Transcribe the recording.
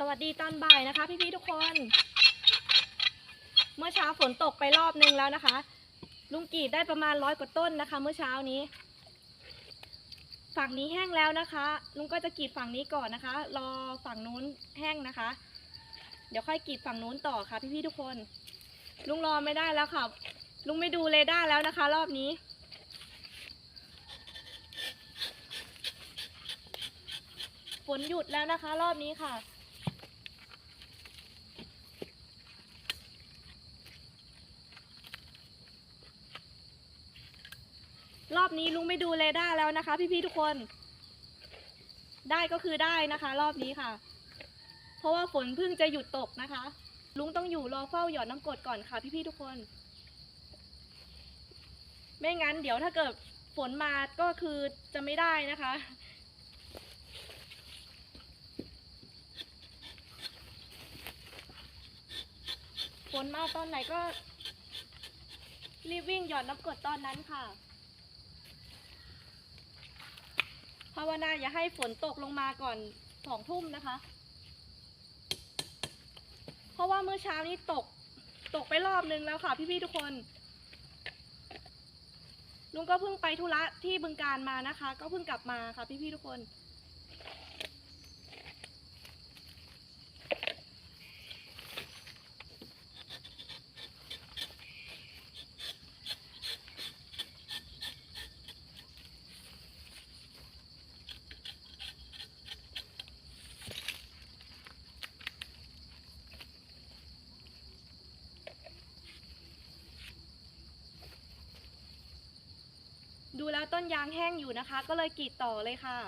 สวัสดีตอนบ่ายนะคะ พี่ๆทุกคน เมื่อเช้าฝนตกไปรอบนึงแล้วนะคะ ลุงกีดได้ประมาณร้อยกว่าต้นนะคะ เมื่อเช้านี้ ฝั่งนี้แห้งแล้วนะคะ ลุงก็จะกรีดฝั่งนี้ก่อนนะคะ รอฝั่งนู้นแห้งนะคะ เดี๋ยวค่อยกรีดฝั่งนู้นต่อค่ะ พี่ๆทุกคน ลุงรอไม่ได้แล้วค่ะ ลุงไม่ดูเรดาร์แล้วนะคะ รอบนี้ฝนหยุดแล้วนะคะ รอบนี้ค่ะ รอบนี้ลุงไม่ดูเรดาร์แล้วนะคะ พี่ๆทุกคน ได้ก็คือได้นะคะ รอบนี้ค่ะ เพราะว่าฝนเพิ่งจะหยุดตกนะคะ ลุงต้องอยู่รอเฝ้าหยอดน้ำกรดก่อนค่ะ พี่ๆทุกคน ไม่งั้น เดี๋ยวถ้าเกิดฝนมาก็คือจะไม่ได้นะคะ ฝนมาตอนไหนก็รีบวิ่งหย่อนน้ำกรดตอนนั้นค่ะ ภาวนาอย่าให้ฝนตกลงมาก่อนสองทุ่มนะคะ เพราะว่าเมื่อเช้านี้ตกตกไปรอบนึงแล้วค่ะ พี่ๆทุกคน ลุงก็เพิ่งไปธุระที่บึงการมานะคะ ก็เพิ่งกลับมาค่ะพี่ๆทุกคน ดูแล้วต้นยางแห้งอยู่นะคะ ก็เลยกรีดต่อเลยค่ะ